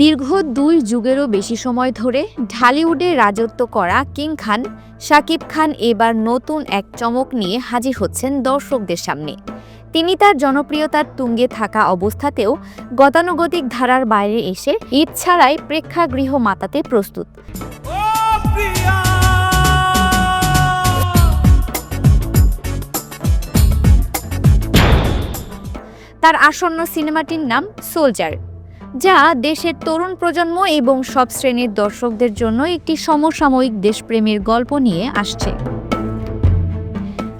দীর্ঘ দুই যুগেরও বেশি সময় ধরে ঢালিউডে রাজত্ব করা কিং খান শাকিব খান এবার নতুন এক চমক নিয়ে হাজির হচ্ছেন দর্শকদের সামনে। তিনি তার জনপ্রিয়তার তুঙ্গে থাকা অবস্থাতেও গতানুগতিক ধারার বাইরে এসে ঈদ ছাড়াই প্রেক্ষাগৃহ মাতাতে প্রস্তুত। তার আসন্ন সিনেমাটির নাম সোলজার। যা দেশের তরুণ প্রজন্ম এবং সব শ্রেণির দর্শকদের জন্য একটি সমসাময়িক দেশপ্রেমের গল্প নিয়ে আসছে।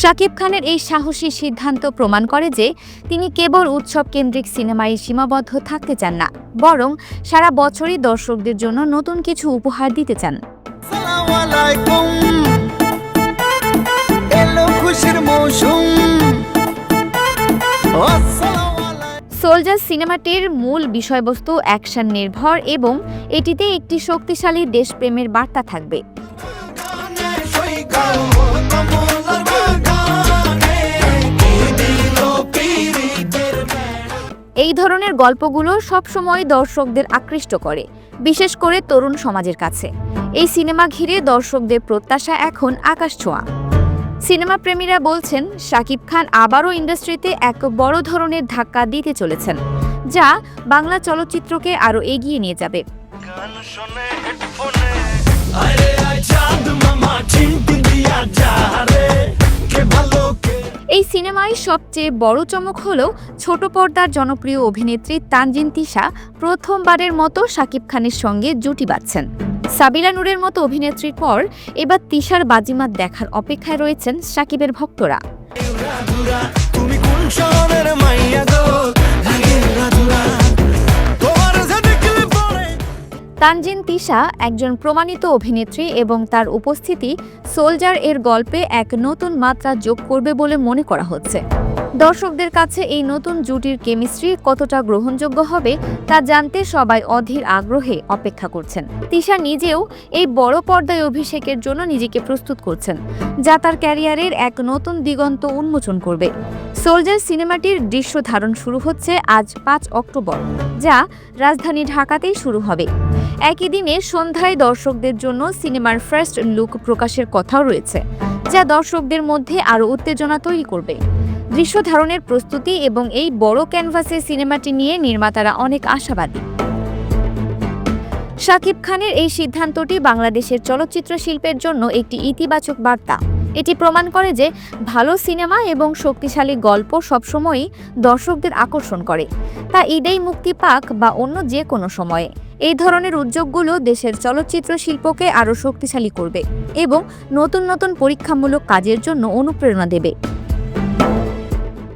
শাকিব খানের এই সাহসী সিদ্ধান্ত প্রমাণ করে যে তিনি কেবল উৎসব কেন্দ্রিক সিনেমায় সীমাবদ্ধ থাকতে চান না, বরং সারা বছরই দর্শকদের জন্য নতুন কিছু উপহার দিতে চান। সোলজার সিনেমাটির মূল বিষয়বস্তু অ্যাকশন নির্ভর এবং এটিতে একটি শক্তিশালী দেশপ্রেমের বার্তা থাকবে। এই ধরনের গল্পগুলো সবসময় দর্শকদের আকৃষ্ট করে, বিশেষ করে তরুণ সমাজের কাছে। এই সিনেমা ঘিরে দর্শকদের প্রত্যাশা এখন আকাশ ছোঁয়া। সিনেমা প্রেমীরা বলছেন, শাকিব খান আবারও ইন্ডাস্ট্রিতে এক বড় ধরনের ধাক্কা দিতে চলেছেন, যা বাংলা চলচ্চিত্রকে আরও এগিয়ে নিয়ে যাবে। সবচেয়ে বড় চমক হল ছোট পর্দার জনপ্রিয় অভিনেত্রী তানজিন তিশা প্রথমবারের মতো শাকিব খানের সঙ্গে জুটি বাঁধছেন। সাবিলা নূরের মতো অভিনেত্রীর পর এবার তিশার বাজিমাত দেখার অপেক্ষায় রয়েছেন শাকিবের ভক্তরা। তানজিন তিশা একজন প্রমাণিত অভিনেত্রী এবং তার উপস্থিতি সোলজার এর গল্পে এক নতুন মাত্রা যোগ করবে বলে মনে করা হচ্ছে। দর্শকদের কাছে এই নতুন জুটির কেমিস্ট্রি কতটা গ্রহণযোগ্য হবে তা জানতে সবাই অধীর আগ্রহে অপেক্ষা করছেন। তিশা নিজেও এই বড় পর্দায় অভিষেকের জন্য নিজেকে প্রস্তুত করছেন, যা তার ক্যারিয়ারের এক নতুন দিগন্ত উন্মোচন করবে। সোলজার সিনেমাটির দৃশ্য ধারণ শুরু হচ্ছে আজ পাঁচ অক্টোবর, যা রাজধানী ঢাকাতেই শুরু হবে। একই দিনে সন্ধ্যায় দর্শকদের জন্য সিনেমার ফার্স্ট লুক প্রকাশের কথাও রয়েছে, যা দর্শকদের মধ্যে আরও উত্তেজনা তৈরি করবে। দৃশ্য ধারণের প্রস্তুতি এবং এই বড় ক্যানভাসে সিনেমাটি নিয়ে নির্মাতারা অনেক আশাবাদী। শাকিব খানের এই সিদ্ধান্তটি বাংলাদেশের চলচ্চিত্র শিল্পের জন্য একটি ইতিবাচক বার্তা। এটি প্রমাণ করে যে ভালো সিনেমা এবং শক্তিশালী গল্প সবসময়ই দর্শকদের আকর্ষণ করে। তা ঈদেই মুক্তি পাক বা অন্য যে কোনো সময়ে। এই ধরনের উদ্যোগগুলো দেশের চলচ্চিত্র শিল্পকে আরও শক্তিশালী করবে এবং নতুন নতুন পরীক্ষামূলক কাজের জন্য অনুপ্রেরণা দেবে।